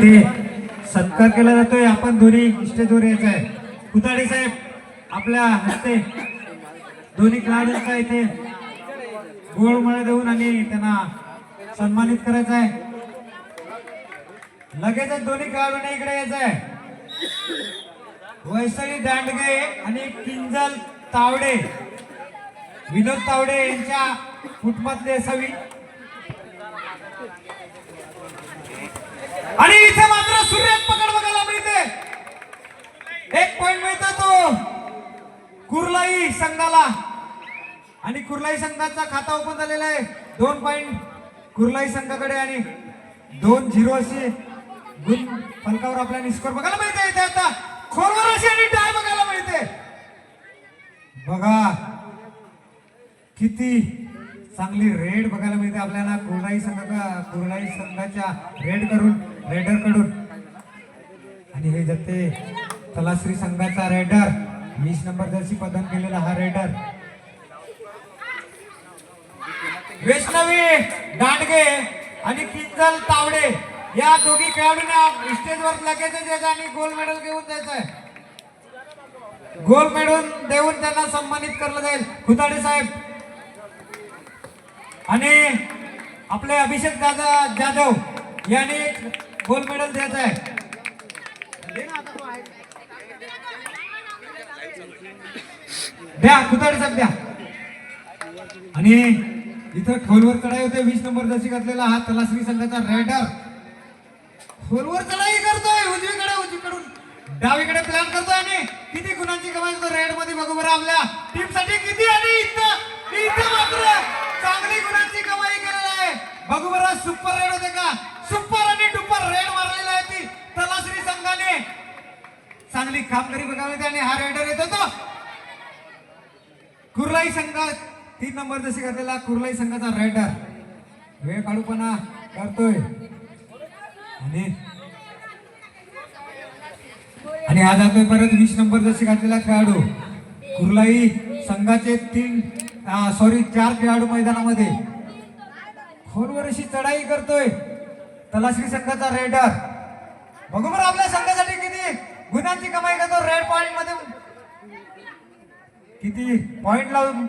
इथे सत्कार केला जातोय. आपण दोन्ही स्टेजवर यायचं आहे. कुताडे साहेब आपल्या हस्ते दोन्ही खेळाडूंचा इथे गोळमाळा देऊन आणि त्यांना सन्मानित करायचं आहे. लगेचच दोन्ही खेळाडूंना इकडे यायचं आहे. वैशाली दांडगे आणि किंजल तावडे. विनोद तावडे यांच्या कुटुंबातले असावी. आणि इथे मात्र सूर्यात पकड बघायला मिळते. एक पॉइंट मिळतो तो. कुर्लाई संघाला. आणि कुर्लाई संघाचा खाता ओपन झालेला आहे. दोन पॉइंट कुर्लाई संघाकडे आणि दोन झिरो अशी गुण फलकावर आपल्याला स्कोर बघायला मिळते इथे आता. खोलवर अशी आणि टाय बघायला मिळते. बघा. किती चांगली रेड बघायला मिळते आपल्याला. कुर्लाई संघा कुर्लाई संघाच्या रेड करून. रेडरकडून. आणि हे जाते तलाश्री संघाचा रेडर वीस नंबर जर्सी प्रदान केलेला हा रेडर वैष्णवी दांडगे आणि किंजल तावडे या दोघी खेळाडूंना स्टेजवर लगेच यायचं आणि गोल्ड मेडल घेऊन जायचं आहे गोल्ड मेडल देऊन त्यांना सन्मानित करलं जाईल. खुताडे साहेब. आणि आपले अभिषेक दादा जाधव यांनी फुल मेडल द्यायचं आहे. द्या खुताडे साहेब द्या. आणि इथं खोलवर चढाई होते वीस नंबर जशी घातलेला हा तलाश्री संघाचा रेडर खोलवर चढाई करतोय उजवीकडे उजवीकडून. डावीकडे प्लॅन करतोय आणि किती गुणांची कमाई करतो रेडमध्ये बघू बरं आपल्या. टीमसाठी किती आणि इथं इथं मात्र चांगली गुणांची कमाई केलेला आहे. बघू बरं सुपर रेड होते का? सुपर आणि रेड मारलेला आहे ती. तलाश्री संघाने. चांगली कामगिरी बघावी आणि हा रेडर येतो तो. कुर्लाई संघ तीन नंबर जशी घातलेला कुर्लाई संघाचा रेडर वेळ काढूपणा करतोय. आणि आणि हा जातोय परत वीस नंबर जशी घातलेला खेळाडू. कुर्लाई संघाचे तीन सॉरी चार खेळाडू मैदानामध्ये. खोलवर अशी चढाई करतोय. तलाश्री संघाचा रेडर. बघू बरं आपल्या संघासाठी किती गुन्ह्यांची कमाई करतो. रेड पॉइंटमध्ये किती पॉइंट लावून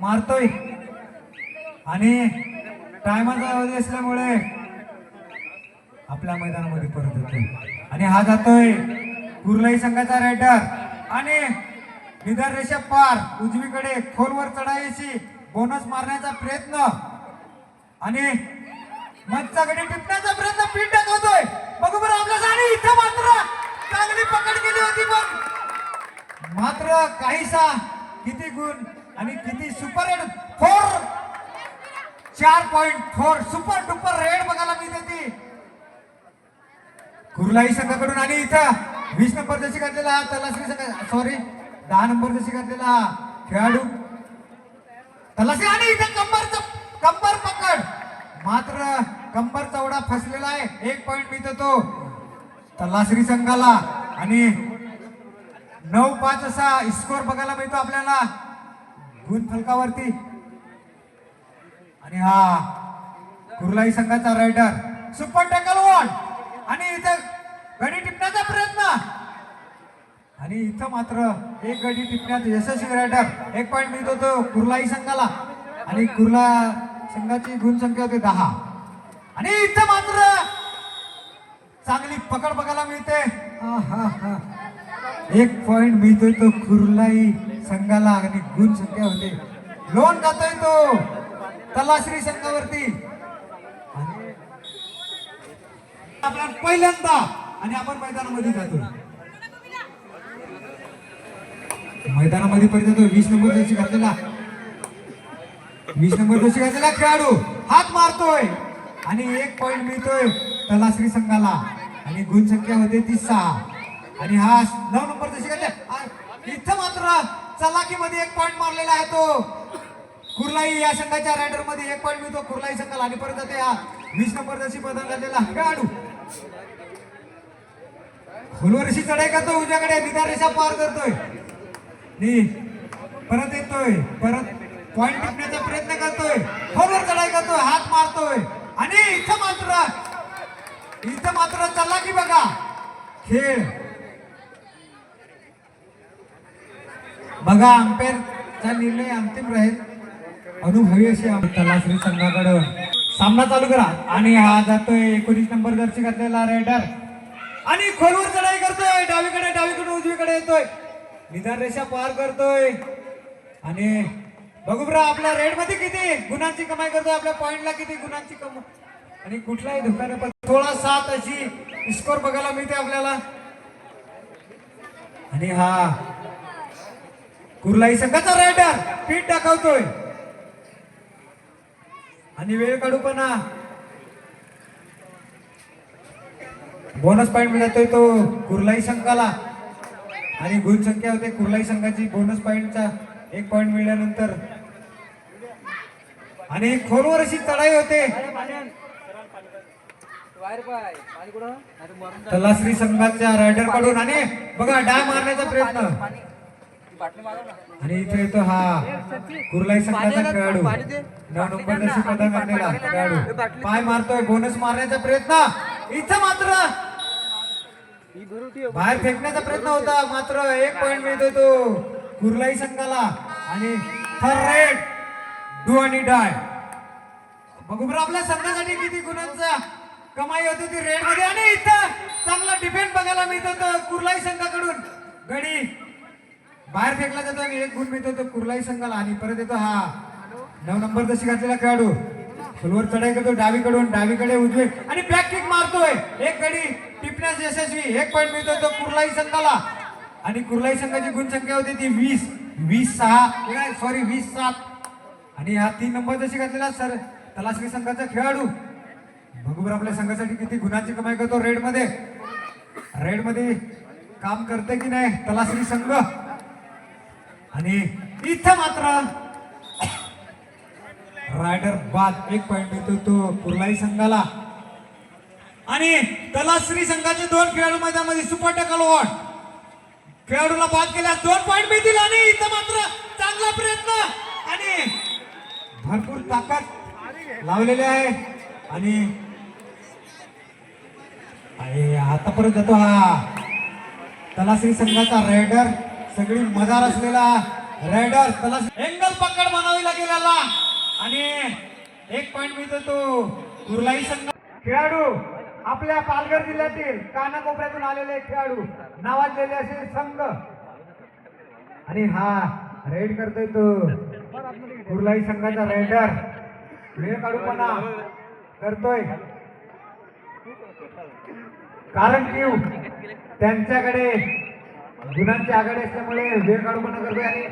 मारतोय. आणि टायमाचा अवधी असल्यामुळे आपल्या मैदानामध्ये परत येतोय. आणि हा जातोय कुर्लाई संघाचा रेडर आणि निधर रेषा पार उजवीकडे खोलवर चढायची. बोनस मारण्याचा प्रयत्न. आणि मंचाकडे टिपण्याचा प्रयत्न पिंडत होतोय. बघू बरं आपल्या आणि इथं मात्र चांगली पकड केली होती पण. मात्र काहीसा किती गुण आणि किती सुपर रेड फोर चार point four super duper raid बघायला मिळते ती. कुर्लाई संघाकडून आणि इथं वीस नंबर जशी घातलेला हा संघ सॉरी दहा नंबर जशी घातलेला खेळाडू. तलाशी आणि इथं कंबरचं कंबर पकड. मात्र कंबर चौडा फसलेला आहे. एक पॉइंट मिळतो तो तलाश्री संघाला. आणि नऊ पाच असा स्कोर बघायला मिळतो आपल्याला. गुण फलकावरती. आणि हा कुर्लाई संघाचा रायडर सुपर टॅकल वॉन आणि इथं गडी टिपण्याचा प्रयत्न. आणि इथं मात्र एक गडी टिपण्यात यशस्वी रायडर एक पॉइंट मिळतो तो कुर्लाई संघाला. आणि कुर्ला संघाची गुणसंख्या होती दहा. आणि इथं मात्र चांगली पकड बघायला मिळते. एक पॉइंट मिळतोय तो कुर्लाई संघाला आणि गुण संख्या होते. लोन जातोय तो तलाश्री संघावरती. आपला पहिल्यांदा आणि आपण मैदानामध्ये जातो. मैदानामध्ये पहिला जातो वीस नंबर जशी घातलेला. वीस नंबर जशी घातलेला खेळाडू हात मारतोय. आणि एक पॉईंट मिळतोय तलाश्री संघाला. आणि गुण संख्या होते ती सहा. आणि हा नऊ नंबर जशी इथं मात्र चलाकीमध्ये एक पॉईंट मारलेला आहे तो. कुर्लाई या संघाच्या रायडरमध्ये एक पॉईंट मिळतो. कुर्लाई संघाला आणि परत जाते. हा वीस नंबर जशी प्रदान झालेला खेळाडू खोलवरशी चढाई करतो उद्याकडे निदान रेषा पार करतोय. परत येतोय. परत पॉईंट टिपण्याचा प्रयत्न करतोय. खोलवर चढाई करतोय. हात मारतोय. आणि इथं मात्र इथं मात्र चला की बघा खेळ. बघा अंपेरचा निर्णय अंतिम राहील. अनुभवी अशी तलाश्री संघाकडं. सामना चालू करा. आणि हा जातोय एकोणीस नंबर जर्सी घातलेला रायडर. आणि खोलवर चढाई करतोय. डावीकडे डावीकडून उजवीकडे येतोय. निदान रेषा पार करतोय. आणि बघू ब्रा आपल्या रेडमध्ये किती? गुणांची कमाई करतो आपल्या पॉइंटला किती गुणांची कमाई? आणि कुठलाही धोका पण थोडा सात अशी स्कोर बघायला मिळते आपल्याला. आणि हा कुर्लाई संघाचा रायडर पीठ दाखवतोय आणि वेळ काढू पण हा. बोनस पॉइंट मिळतोय तो कुर्लाई संघाला. आणि गुणसंख्या होते कुर्लाई संघाची. बोनस पॉइंटचा एक पॉइंट मिळाल्यानंतर आणि खोलवर अशी चढाई होते. तलाश्री संघाच्या रायडरकडून आणि बघा डाय मारण्याचा प्रयत्न. आणि इथे येतो हा. कुर्लाई संघाचा खेळाडू. नऊ नंबर जशी पदक आणलेला खेळाडू. पाय मारतोय बोनस मारण्याचा प्रयत्न. इथं मात्र. बाहेर फेकण्याचा प्रयत्न होता. मात्र एक पॉइंट मिळतोय तो कुर्लाई संघाला. आणि रेड डू आणि डाय. बघू बरं आपल्या संघासाठी किती गुणांचा कमाई होती ती रेडमध्ये. आणि इथं चांगला डिफेंड बघायला मिळतो तो कुर्लाई संघाकडून. गडी बाहेर फेकला जातो आणि एक गुण मिळतो तो कुर्लाई संघाला. आणि परत येतो हा. नऊ नंबर दशी घातलेला खेळाडू. फुलवर चढाई करतो डावीकडून. डावीकडे उजवे. आणि बॅक किक मारतोय. एक गडी टिपण्यास यशस्वी. एक पॉईंट मिळतो तो कुर्लाई संघाला. आणि कुर्लाई संघाची गुणसंख्या होती ती वीस. वीस सहा. सॉरी वीस सात. आणि हा तीन नंबर जशी घातलेला सर तलाश्री संघाचा खेळाडू. बघू बरं आपल्या संघासाठी किती गुणांची कमाई करतो रेडमध्ये रेडमध्ये काम करते की नाही तलाश्री संघ? आणि इथं मात्र रायडर बाद एक पॉइंट मिळतो तो कुर्लाई संघाला. आणि तलाश्री संघाचे दोन खेळाडू मैदानामध्ये सुपर टकल वॉट खेळाडूला बाद केल्यास दोन पॉइंट मिळतील आणि इथं मात्र चांगला प्रयत्न. आणि भरपूर ताकद लावलेली आहे. आणि अरे आता परत जातो हा. तलाश्री संघाचा रायडर सगळी मदार असलेला रायडर तलासरी एंगल पकड म्हणावी लागेल याला आणि एक पॉइंट मिळतो तो कुर्लाई संघ खेळाडू आपल्या पालघर जिल्ह्यातील कानाकोपऱ्यातून आलेले खेळाडू नावाजलेले असे संघ. आणि हा रेड करतोय तो. कुर्लाई संघाचा रायडर वेळ काढूपणा करतोय. कारण की त्यांच्याकडे गुणांची आघाडी असल्यामुळे वेळ काढूपणा करतोय आणि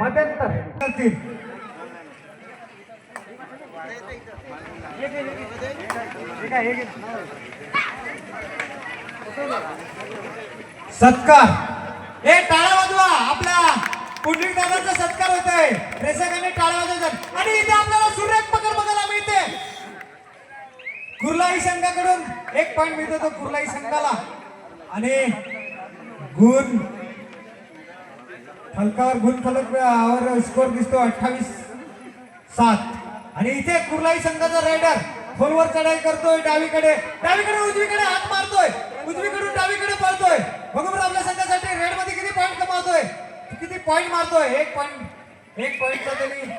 मध्यंतर करतील. सत्कार. हे टाळा वाजवा. आपल्या पुंडलिक दादाचा सत्कार होत आहे प्रेक्षकांनी टाळा वाजवतात. आणि इथे आपल्याला सुरेख पकड बघायला मिळते. कुर्लाई संघाकडून एक पॉइंट मिळतो तो कुर्लाई संघाला. आणि गुण फलकावर गुण फलकावर स्कोर दिसतो अठ्ठावीस सात. आणि इथे कुर्लाई संघाचा रायडर खोलवर चढाई करतोय डावीकडे. डावीकडे उजवीकडे हात मारतोय. उजवीकडून डावीकडे पळतोय. बघू बरं आपल्या संघासाठी रेडमध्ये किती मारतोय. किती पॉईंट मारतोय? एक पॉईंट एक पॉईंटचा तरी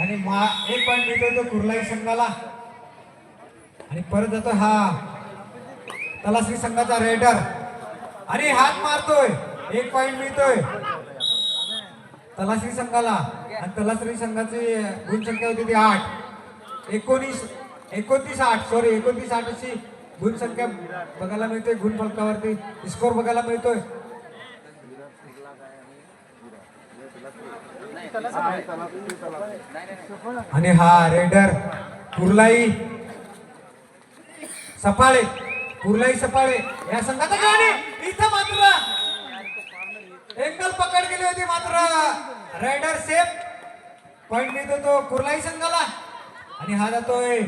आणि मा एक पॉईंट देतोय तो कुर्लाई संघाला. आणि परत जातो हा. तलाश्री संघाचा रेडर आणि हात मारतोय. एक पॉइंट मिळतोय. तलाश्री संघाला. आणि तलाश्री संघाची गुणसंख्या होती ती आठ. एकोणीस एकोणतीस आठ. सॉरी एकोणतीस आठ अशी गुणसंख्या बघायला मिळते गुण फलकावरती स्कोर बघायला मिळतोय. आणि हा रेडर कुर्लाई सपाळे कुर्लाई सपाळे या संघाचा गाणे इथं मात्र एंगल पकड केली होती मात्र. रायडर सेफ पॉइंट मिळतो तो कुर्लाई संघाला. आणि हा जातोय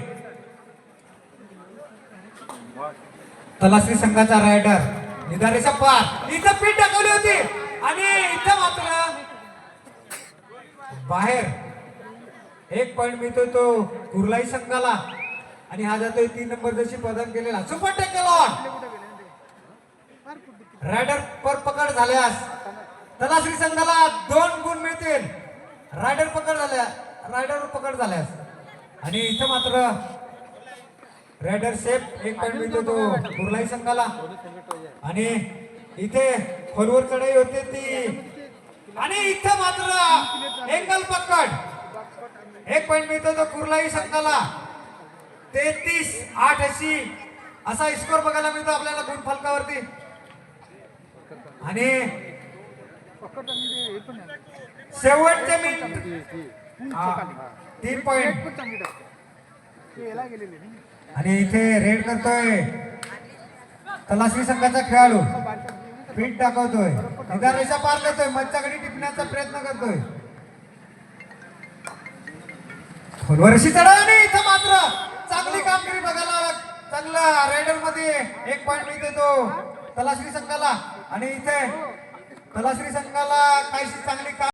तलाश्री संघाचा रायडर निधारेचा पार इथं पीठ टाकवली होती. आणि इथं मात्र बाहेर. एक पॉईंट मिळतो तो कुर्लाई संघाला. आणि हा जातोय तीन नंबर जशी प्रदान केलेला सुपर टॅकल ऑन रायडर पर पकड झाल्यास तलाश्री संघाला दोन गुण मिळतील. रायडर पकड झाल्या रायडर पकड झाल्यास. आणि इथं मात्र रायडर सेफ एक पॉईंट मिळतो तो कुर्लाई संघाला. आणि इथे खोलवर चढाई होते ती. आणि इथं मात्र एकल पकड. एक पॉईंट मिळतो तो कुर्लाई संघाला. तेहतीस आठ अशी असा स्कोर बघायला मिळतो आपल्याला गुण फलकावरती. आणि शेवटचे मिनिट तीन पॉईंट आणि इथे रेड करतोय तलाश्री संघाचा खेळाडू. पीठ दाखवतोय. निदान रेषा पार करतोय मच्छाकडे टिपण्याचा प्रयत्न करतोय. खोलवर चढा आणि इथं मात्र चांगली कामगिरी बघायला चांगला रायडरमध्ये एक पॉईंट मी तो तलाश्री संघाला. आणि इथे तलाश्री संघाला काहीशी चांगली काम